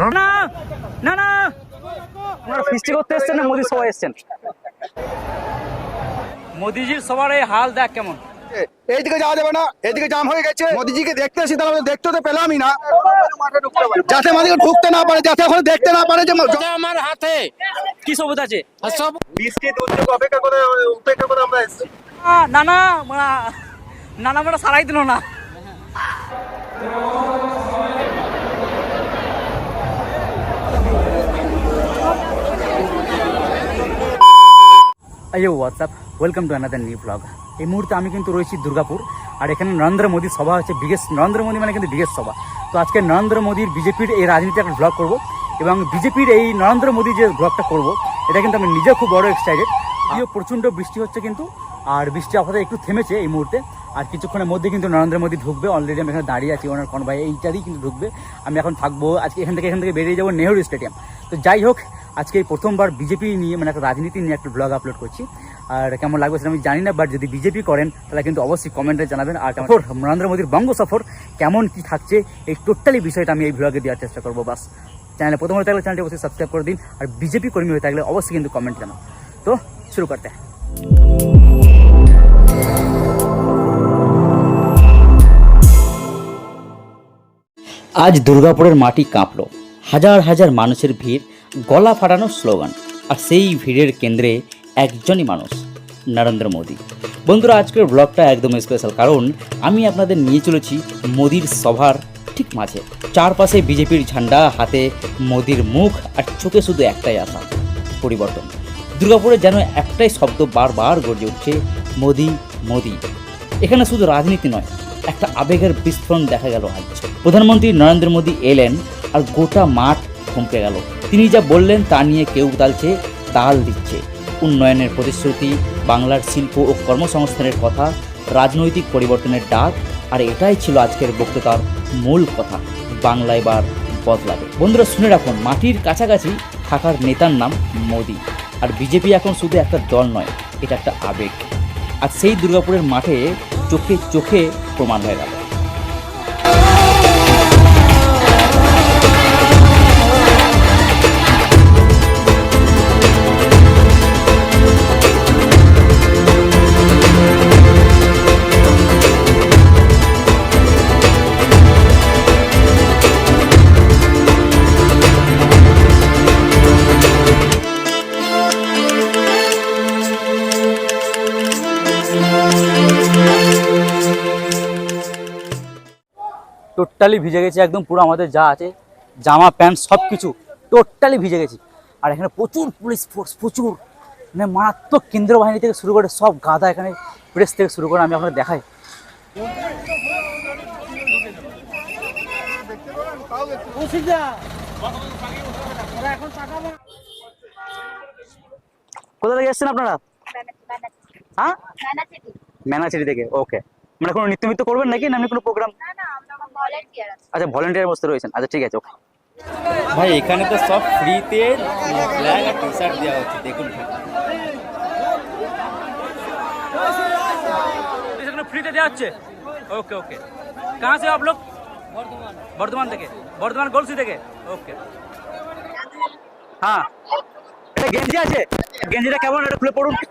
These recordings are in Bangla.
না না না আপনারা ফিস্টি করতে এসছেন না মোদি সবাই এসছেন? মোদিজির সবার এই হাল দেখ কেমন। এইদিকে যাওয়া যাবে না এইদিকে জাম হয়ে গেছে। মোদিজিকে দেখতে আসি তাহলে দেখতে তো পেলামই না। যাতে আমাদেরকে ঢুকতে না পারে যাতে এখন দেখতে না পারে যে আমার হাতে। কি সবুজ আছে? সব অপেক্ষা করে উপেক্ষা করে আমরা এসেছি। আহ, না না না না সারাই দিল না। আইও WhatsApp welcome to another new blog এই মুহূর্তে আমি কিন্তু রয়েছি দুর্গাপুর, আর এখানে নরেন্দ্র মোদীর সভা হচ্ছে, বিগেস্ট নরেন্দ্র মোদী মানে কিন্তু বিগেস্ট সভা। তো আজকে নরেন্দ্র মোদীর বিজেপির এই রাজনীতি একটা ব্লগ করব, এবং বিজেপির এই নরেন্দ্র মোদী যে ব্লগটা করব, এটা কিন্তু আমি নিজে খুব বড় এক্সাইটেড প্রচণ্ড বৃষ্টি হচ্ছে কিন্তু, আর বৃষ্টি আপাতত একটু থেমেছে এই মুহূর্তে। আর কিছুক্ষণের মধ্যে কিন্তু নরেন্দ্র মোদী ঢুকবে অলরেডি আমি এখানে দাঁড়িয়ে আছি, ওনার কোন ভাই এইটারই কিন্তু ঢুকবে। আমি এখন থাকব, আজকে এখান থেকে এখান থেকে বেরিয়ে যাব নেহরু স্টেডিয়াম। তো যাই হোক, আজকে এই প্রথমবার বিজেপি নিয়ে মানে একটা রাজনীতি নিয়ে একটা ব্লগ আপলোড করছি। আর কেমন লাগবে সেটা আমি জানি না বাট যদি বিজেপি করেন, তাহলে কিন্তু অবশ্যই কমেন্টে জানাবেন। আর সফর, নরেন্দ্র মোদীর বঙ্গ সফর, কেমন কি থাকছে, এই টোটালি বিষয়টা আমি এই ব্লগে দেওয়ার চেষ্টা করব, বাস। চ্যানেলে প্রথম হয়ে থাকলে চ্যানেলটি অবশ্যই সাবস্ক্রাইব করে দিন, আর বিজেপি কর্মী হয়ে থাকলে অবশ্যই কিন্তু কমেন্ট জানান তো শুরু করতে। हैं। আজ দুর্গাপুরের মাটি কাঁপল। হাজার হাজার মানুষের ভিড়, গলা ফাটানো স্লোগান। আর সেই ভিড়ের কেন্দ্রে একজনই মানুষ, নরেন্দ্র মোদী। বন্ধুরা, আজকের ব্লগটা একদম স্পেশাল কারণ আমি আপনাদের নিয়ে চলেছি মোদির সভার ঠিক মাঝে। চারপাশে বিজেপির ঝান্ডা, হাতে মোদির মুখ আর চোখে শুধু একটাই আশা, পরিবর্তন। দুর্গাপুরে যেন একটাই শব্দ বারবার গর্জে উঠছে, মোদি মোদি। এখানে শুধু রাজনীতি নয় একটা আবেগের বিস্ফোরণ দেখা গেল আজ। প্রধানমন্ত্রী নরেন্দ্র মোদী এলেন আর গোটা মাঠ থমকে গেল। তিনি যা বললেন তা নিয়ে কেউ তালছে তাল দিচ্ছে। উন্নয়নের প্রতিশ্রুতি, বাংলার শিল্প ও কর্মসংস্থানের কথা, রাজনৈতিক পরিবর্তনের ডাক, আর এটাই ছিল আজকের বক্তৃতার মূল কথা। বাংলা এবার বদলাবে। বন্ধুরা, শুনে রাখুন, মাটির কাছাকাছি থাকার নেতার নাম মোদী। আর বিজেপি এখন শুধু একটা দল নয়, এটা একটা আবেগ। আর সেই দুর্গাপুরের মাঠে চোখে চোখে প্রমাণ হয়ে টোটালি ভিজে গেছে একদম পুরো আমাদের যা আছে জামা প্যান্ট সব কিছু টোটালি ভিজে গেছি। আর এখানে প্রচুর পুলিশ ফোর্স প্রচুর। মানে মারাত্মক কেন্দ্র বাহিনী থেকে শুরু করে সব গাদা এখানে প্রেস থেকে শুরু করে আমি আপনাকে দেখাই। কোথা থেকে এসছেন আপনারা? হ্যাঁ? ম্যানাচেরি থেকে। ওকে মানে কোনো নৃত্য করবেন নাকি? না কোনো প্রোগ্রাম আচ্ছা ভলেন্টিয়ার বসতে রয়েছেন আচ্ছা ঠিক আছে ওকে ভাই এখানে তো সব ফ্রিতে ফ্ল্যাগ আর টি শার্ট দেওয়া হচ্ছে দেখুন फ्री দেওয়া হচ্ছে ওকে ওকে कहाँ से हो आप लोग বর্ধমান বর্ধমান থেকে বর্ধমান গোলসি থেকে ওকে হ্যাঁ এটা গেঞ্জি আছে গেঞ্জিটা কেমন এটা খুলে পড়ুন ঠিক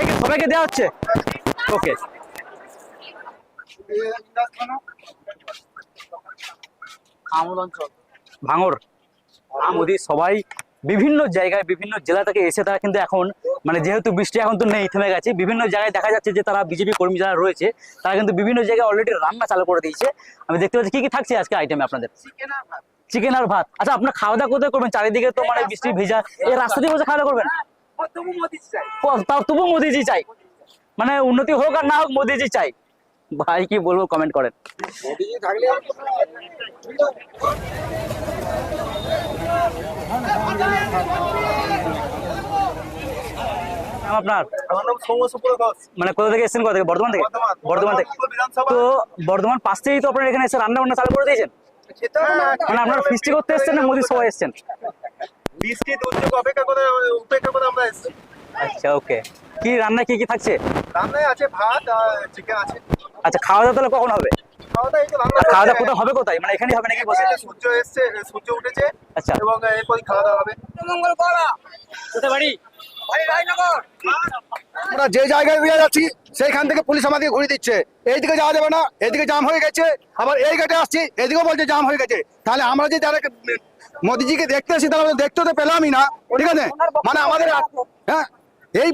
আছে, সবাইকে দেওয়া হচ্ছে ওকে আমল অঞ্চল ভাঙর মোদি সবাই বিভিন্ন জায়গায় বিভিন্ন জেলা থেকে এসে তারা কিন্তু এখন মানে যেহেতু বৃষ্টি এখন তো নেই থেমে গেছে। বিভিন্ন জায়গায় দেখা যাচ্ছে যে তারা বিজেপি কর্মী যারা রয়েছে তারা কিন্তু বিভিন্ন জায়গায় অলরেডি রান্না চালু করে দিয়েছে। আমি দেখতে পাচ্ছি কি কি থাকছে আজকে আইটেমে আপনাদের? চিকেন আর ভাত। আচ্ছা আপনার খাওয়া দাওয়া কোথায় করবেন? চারিদিকে তো মানে বৃষ্টি ভেজা। এই রাস্তা দিয়ে বসে খাওয়া দাওয়া করবেন? তাও তবু মোদিজি চাই। মানে উন্নতি হোক আর না হোক মোদিজি চাই। ভাই কি বলব কমেন্ট করেন। আপনার? মানে কোথা থেকে এসেছেন কোথা থেকে? বর্ধমান থেকে? বর্ধমান। বর্ধমান থেকে। তো বর্ধমান পাশ থেকেই তো আপনারা এখানে এসে রান্না বান্না চালু করে দিয়েছেন? মানে আপনারা ফিস্টি করতে এসেছেন না মোদি সবাই এসেছেন? বৃষ্টি অপেক্ষা করে উপেক্ষা করে আমরা এসেছি। আচ্ছা ওকে। কি রান্না কি কি থাকছে? রান্নায় আছে ভাত আর চিকেন আছে। আচ্ছা খাওয়া দাওয়া তাহলে কখন হবে? খাওয়া দাওয়া এই তো রান্না আর খাওয়া দাওয়া চলছে। কোথাও হবে কোথায়? মানে এখানেই হবে নাকি বসে? সূর্য এসছে সূর্য উঠেছে আচ্ছা। এবং এরপরই খাওয়া দাওয়া হবে কোথায় বাড়ি? আমরা যে জায়গায় দিয়ে যাচ্ছি সেইখান থেকে পুলিশ আমাদেরকে ঘুরিয়ে দিচ্ছে। এইদিকে যাওয়া যাবে না এদিকে জাম হয়ে গেছে। আবার এই গেটে আসছি এদিকেও বলছে জাম হয়ে গেছে। তাহলে আমরা যে যারা মোদিজিকে দেখতে এসেছি তাহলে দেখতে তো পেলামই না। ঠিক আছে? মানে আমাদের হ্যাঁ? এই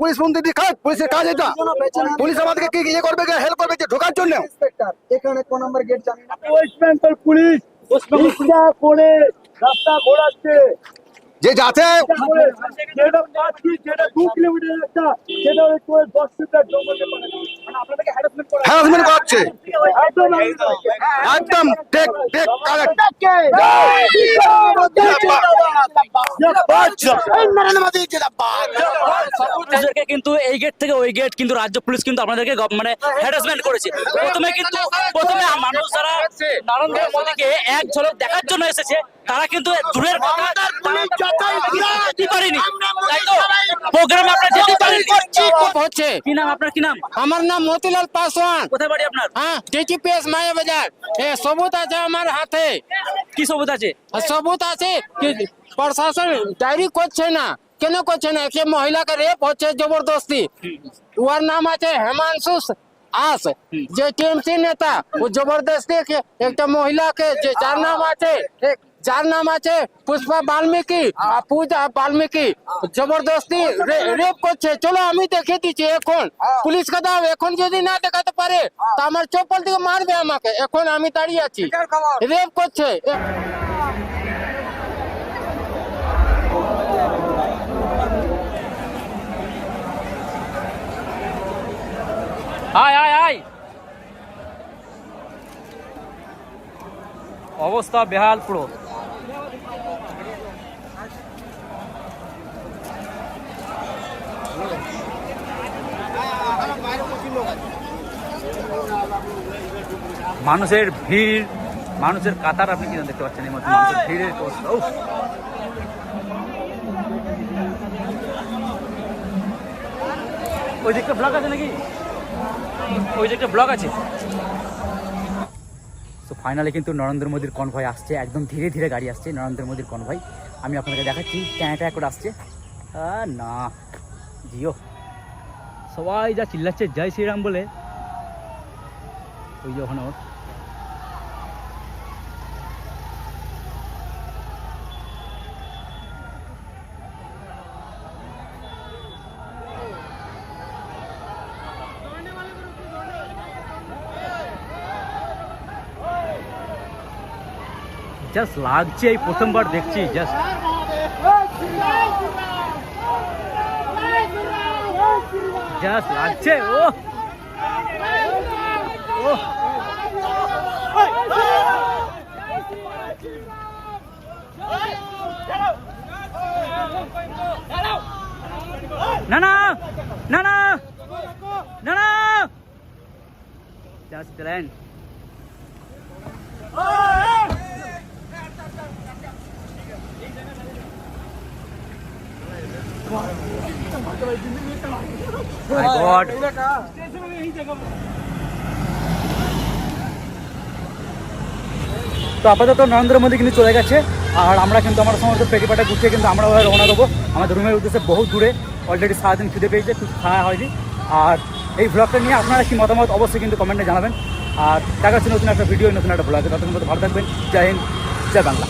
পুলিশ মন্ত্রী কাজ পুলিশের কাজ এটা। পুলিশ আমাদেরকে কি ইয়ে করবে হেল্প করবে যে ঢোকার জন্য? এখানে কোন নাম্বার গেট জানি ওয়েস্ট বেঙ্গল পুলিশ। করে রাস্তা ঘোরাচ্ছে। যে যাতে মানে হ্যারাসমেন্ট করা হ্যারাসমেন্ট করাচ্ছে। একদম টেক টেক কারেক্ট কিন্তু এই গেট থেকে ওই গেট কিন্তু রাজ্য পুলিশ কিন্তু আপনাদেরকে গভ- মানে হ্যারাসমেন্ট করেছে। প্রথমে কিন্তু প্রথমে মানুষ যারা নরেন্দ্র মোদীকে এক ঝলক দেখার জন্য এসেছে তারা কিন্তু দূরের কথা যেতে পারেনি। তাই তো? প্রোগ্রামে আপনারা যেতে পারেনি। হচ্ছে। কি নাম আপনার? কি নাম? আমার নাম মতিলাল পাসওয়ান। কোথায় বাড়ি আপনার? হ্যাঁ টিটিপিএস মায়া বাজার। এ সবুত আছে আমার হাতে। কি সবুজ আছে? আর সবুত আছে। কি প্রশাসন ডায়েরি করছে না। কেন করছে না? সে মহিলাকে রেপ হচ্ছে জবরদস্তি। ওর নাম আছে হেমাংশু আস। যে টিএমসি নেতা ও জবরদস্তি কে- একটা মহিলাকে যে যার নাম আছে এক- যার নাম আছে পুষ্পা বাল্মীকি আর পূজা বাল্মীকি। জবরদস্তি রেপ করছে। চলো আমি দেখে দিচ্ছি এখন। পুলিশকে দাও এখন যদি না দেখাতে পারে তা আমার চপ্পল থেকে মারবে আমাকে। এখন আমি দাঁড়িয়ে আছি। রেপ করছে। আয় আয় আয়। অবস্থা বেহাল পুরো। মানুষের ভিড় মানুষের কাতার আপনি কি দেখতে পাচ্ছেন এই মধ্যে মানুষের ভিড়ের অবস্থা। ওই দিকটা ব্লক আছে নাকি? ওই যে একটা ব্লগ আছে। তো ফাইনালি কিন্তু নরেন্দ্র মোদীর কনভয় আসছে একদম ধীরে ধীরে গাড়ি আসছে নরেন্দ্র মোদীর কনভয় আমি আপনাদেরকে দেখাচ্ছি ট্যাঁ ট্যাঁ করে আসছে। না। জিও। সবাই যা চিল্লাচ্ছে জয় শ্রীরাম বলে। ওই যে ওখানে ওর। জাস্ট লাগছে এই প্রথমবার দেখছি জাস্ট জাস্ট লাগছে ও ও না না না না না না। জাস্ট ল্যান্ড মাই গড তো আপাতত নরেন্দ্র মোদী কিন্তু চলে গেছে আর আমরা কিন্তু আমার সমস্ত পেটিপাটা গুছিয়ে কিন্তু আমরা রওনা দেবো। আমাদের রুমের উদ্দেশ্যে বহু দূরে অলরেডি সারাদিন খিদে পেয়েছে কিছু খাওয়া হয়নি। আর এই ব্লগটা নিয়ে আপনারা কি মতামত অবশ্যই কিন্তু কমেন্টে জানাবেন। আর দেখা হচ্ছে নতুন একটা ভিডিও নতুন একটা ব্লগে ততক্ষণ পর্যন্ত ভালো থাকবেন। জয় হিন্দ জয় বাংলা।